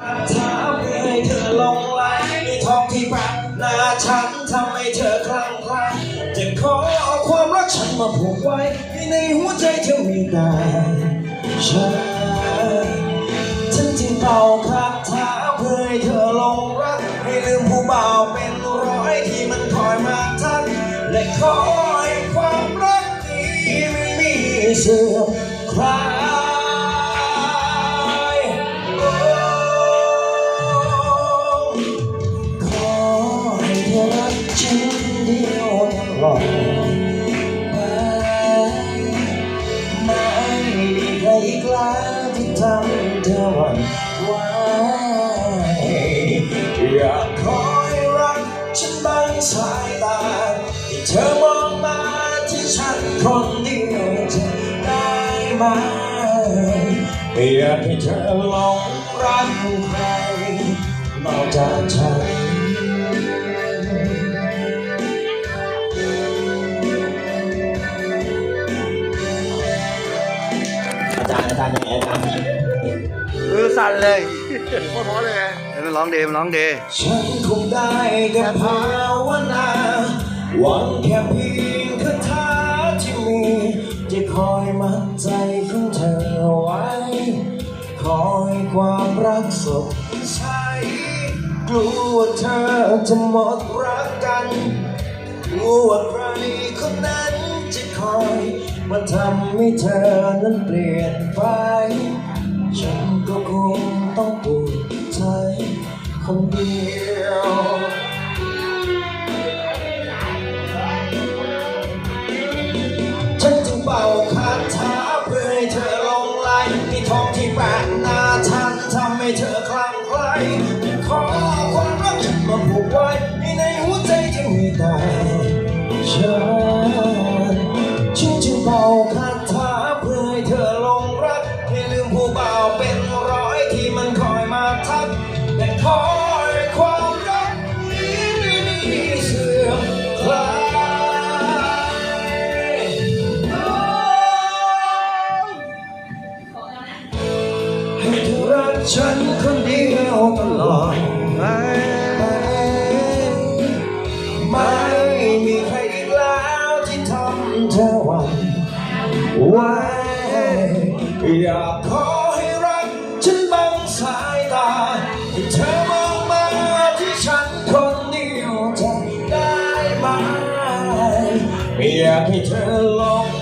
ถามให้เธอลงไหลในท้องที่แปลกหน้าฉันทำให้เธอคลั่งไคล้จะขอเอาความรักฉันมาผูกไว้ให้ในหัวใจเธอมีแต่ฉันฉันจึงเป่าคาถาเพื่อให้เธอลงรัก ให้ลืมผู้เบ่าเป็นร้อยที่มันคอยมาทักและขอให้ความรักนี้ไม่มีเสื่อมคลาย รักฉันเดียวตลอดไปไม่มีใครอีกแล้วที่ทำเธอหวั่นไหวอยากขอให้รักฉันบางสายตาที่เธอมองมาที่ฉันคนเดียวจะได้ไหมไม่อยากให้เธอหลงรักใครนอกจากฉัน อาจารย์อาจารย์ยังไงครับมือสั่นเลยโคตรเพราะเลยไงเดี๋ยวมันร้องเดย์มันร้องเดย์ฉันคงได้แต่ภาวนาหวังแค่เพียงคาถาที่มีจะคอยมัดใจของเธอไว้ คอยความรักสดใสกลัวเธอจะหมดรักกันกลัวใครคนนั้นจะคอย มาทำให้เธอนั้นเปลี่ยนไป ฉันก็คงต้องปวดใจคนเดียว ผู้เบาเป็นร้อยที่มันคอยมาทักและคอยความรักนี้ไม่มีเสื่อมคลายให้เธอรักฉันคนเดียวตลอดไปไม่มีใครอีกแล้วที่ทำเธอหวั่นไหว อยากขอให้รักฉันบังสายตาให้เธอมองมาที่ฉันคนเดียวจะได้ไหมอยากให้เธอลง